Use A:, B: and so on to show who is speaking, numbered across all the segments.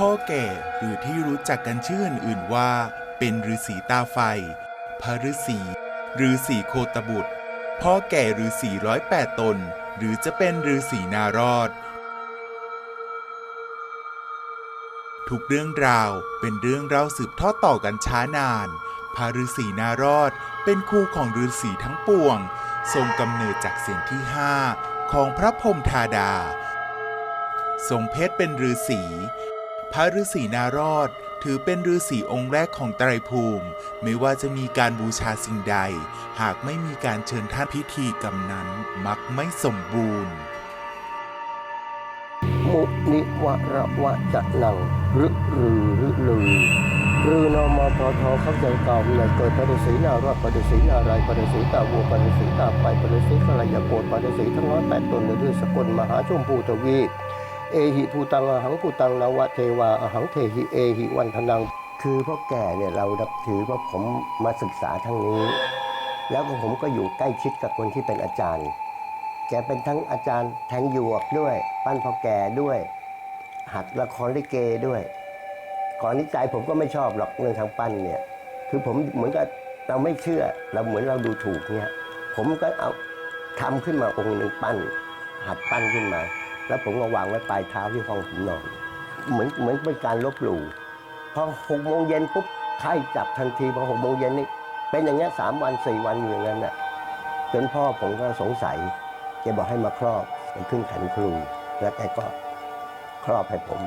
A: พ่อแก่หรือที่รู้จักกันชื่ออื่นๆว่า เป็นฤาษีตาไฟ พระฤาษีฤาษีโคตบุตร พ่อแก่ฤาษีร้อยแปดตน หรือจะเป็นฤาษีนารอด ทุกเรื่องราวเป็นเรื่องเล่าสืบทอดต่อกันช้านาน พระฤาษีนารอดเป็นครูของฤาษีทั้งปวง ทรงกำเนิดจากเสียงที่ห้าของพระพรมธาดา ทรงเพศเป็นฤาษี พระฤาษีนารอดถือเป็นฤาษีองค์แรกของไตรภูมิ ไม่ว่าจะมีการบูชาสิ่งใด หากไม่มีการเชิญท่านพิธีกรรมนั้นมักไม่สมบูรณ์
B: มุนิวระวะจะนังรึรือรึลือรือนอมอพอทอเข้าใจเก่าเมื่อเกิดปฏิสีนารอดปฏิสีนารายปฏิสีตาวัวปฏิสีตาไปปฏิสีขลายโกดปฏิสีทั้งร้อยแปดตนในด้วยสกลมหาชมพูทวีป เอหิภูตังอหังภูตังนวะเทวาอหังเทหิเอหิวันทนัง คือพ่อแก่เนี่ยเรานับถือว่าผมมาศึกษาทั้งนี้ แล้วก็ผมก็อยู่ใกล้ชิดกับคนที่เป็นอาจารย์ แกเป็นทั้งอาจารย์แทงหยวกด้วย ปั้นพ่อแก่ด้วย หัดละครลิเกด้วยก่อนนี้ใจผมก็ไม่ชอบหรอกเรื่องทางปั้นเนี่ย คือผมเหมือนกับเราไม่เชื่อเราเหมือนเราดูถูกเนี่ย ผมก็เอาทำขึ้นมาองค์หนึ่งปั้น หัดปั้นขึ้นมา แล้วผมก็วางไว้ปลายเท้าที่ห้องผมนอน เหมือนเหมือนเป็นการลบหลู่พอหกโมงเย็นปุ๊บไข้จับทันทีพอหกโมงเย็นนี่เป็นอย่างเงี้ยสามวันสี่วันอย่างนั้นน่ะจนพ่อผมก็สงสัยแกบอกให้มาครอบเป็นขึ้นขันครูแล้วแกก็ครอบให้ผม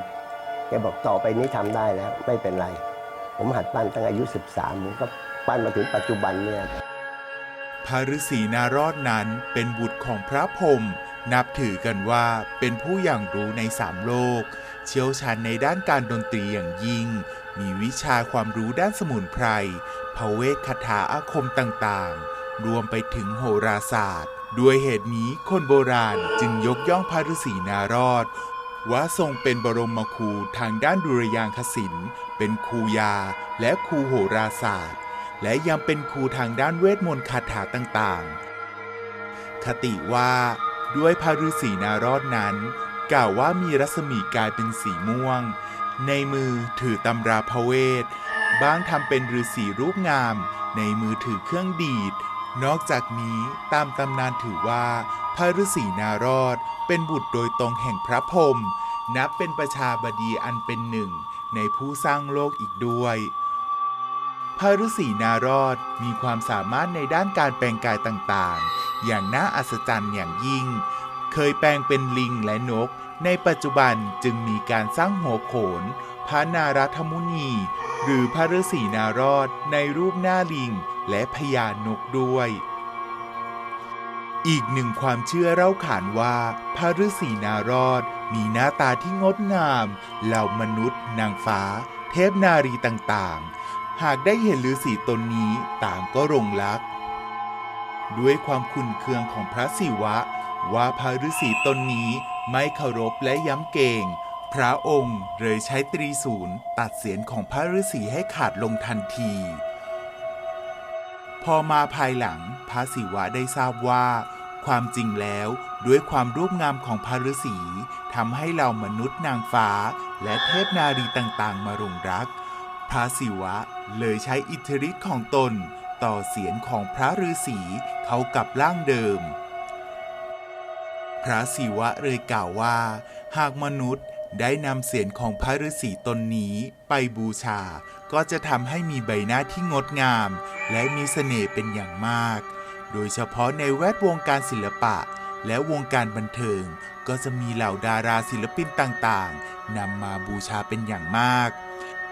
B: แกบอกต่อไปนี้ทำได้แล้ว ไม่เป็นไร ผมหัดปั้นตั้งอายุ 13ผมก็ปั้นมาถึงปัจจุบันเนี่ย
A: พระฤาษีนารอดนั้นเป็นบุตรของพระพรหม นับถือกันว่าเป็นผู้อย่างรู้ในสามโลก เชี่ยวชาญในด้านการดนตรีอย่างยิ่ง มีวิชาความรู้ด้านสมุนไพรพระเวทคาถาอาคมต่างๆ รวมไปถึงโหราศาสตร์ ด้วยเหตุนี้คนโบราณจึงยกย่องพระฤาษีนารอด ว่าทรงเป็นบรมครูทางด้านดุรยางคศิลป์เป็นครูยาและครูโหราศาสตร์ และยังเป็นครูทางด้านเวทมนต์คาถาต่างๆ คติว่า ด้วยพระฤาษีนารอดนั้น กล่าวว่ามีรัศมีกายเป็นสีม่วง ในมือถือตำราพระเวท บ้างทำเป็นฤาษีรูปงาม ในมือถือเครื่องดีด นอกจากนี้ตามตำนานถือว่า พระฤาษีนารอดเป็นบุตรโดยตรงแห่งพระพรหมนับเป็นประชาบดีอันเป็นหนึ่ง ในผู้สร้างโลกอีกด้วยพระฤาษีนารอดมีความสามารถในด้านการแปลงกายต่างๆ อย่างน่าอัศจรรย์อย่างยิ่ง เคยแปลงเป็นลิงและนก ในปัจจุบันจึงมีการสร้างหัวโขน พระนารัตมุนี หรือพระฤาษีนารอดในรูปหน้าลิงและพญานกด้วยอีกหนึ่งความเชื่อเล่าขานว่า พระฤาษีนารอด มีหน้าตาที่งดงาม เหล่ามนุษย์ นางฟ้า เทพนารีต่างๆ หากได้เห็นฤาษีตนนี้ต่างก็รงรัก ด้วยความขุนเคืองของพระศิวะ ว่าพระฤาษีตนนี้ไม่เคารพและย้ำเกงพระองค์เลยใช้ตรีศูนย์ตัดเสียนของพระฤาษีให้ขาดลงทันที พอมาภายหลังพระศิวะได้ทราบว่า ความจริงแล้วด้วยความรูปงามของพระฤาษีทำให้เรามนุษย์นางฟ้า และเทพนารีต่างๆ มารงรัก พระศิวะเลยใช้อิทธิฤทธิ์ของตน ต่อเสียนของพระฤาษี เขากับร่างเดิม พระศิวะเลยกล่าวว่า หากมนุษย์ได้นำเสียนของพระฤาษีตนนี้ไปบูชา ก็จะทำให้มีใบหน้าที่งดงาม และมีเสน่ห์เป็นอย่างมาก โดยเฉพาะในแวดวงการศิลปะ และวงการบันเทิง ก็จะมีเหล่าดาราศิลปินต่างๆนำมาบูชาเป็นอย่างมาก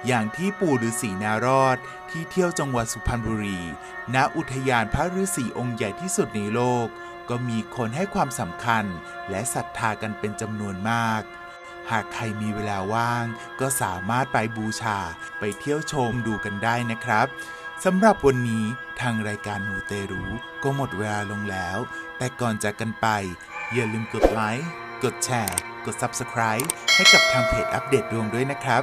A: อย่างที่ปู่ฤาษีนารอดที่เที่ยวจังหวัดสุพรรณบุรี ณ อุทยานพระฤาษีองค์ใหญ่ที่สุดในโลก ก็มีคนให้ความสำคัญและศรัทธากันเป็นจำนวนมาก หากใครมีเวลาว่าง ก็สามารถไปบูชาไปเที่ยวชมดูกันได้นะครับสำหรับวันนี้ทางรายการมูเตรูก็หมดเวลาลงแล้ว แต่ก่อนจากกันไป อย่าลืมกดไลค์ กดแชร์ กด Subscribe ให้กับทางเพจอัปเดตดวงด้วยนะครับ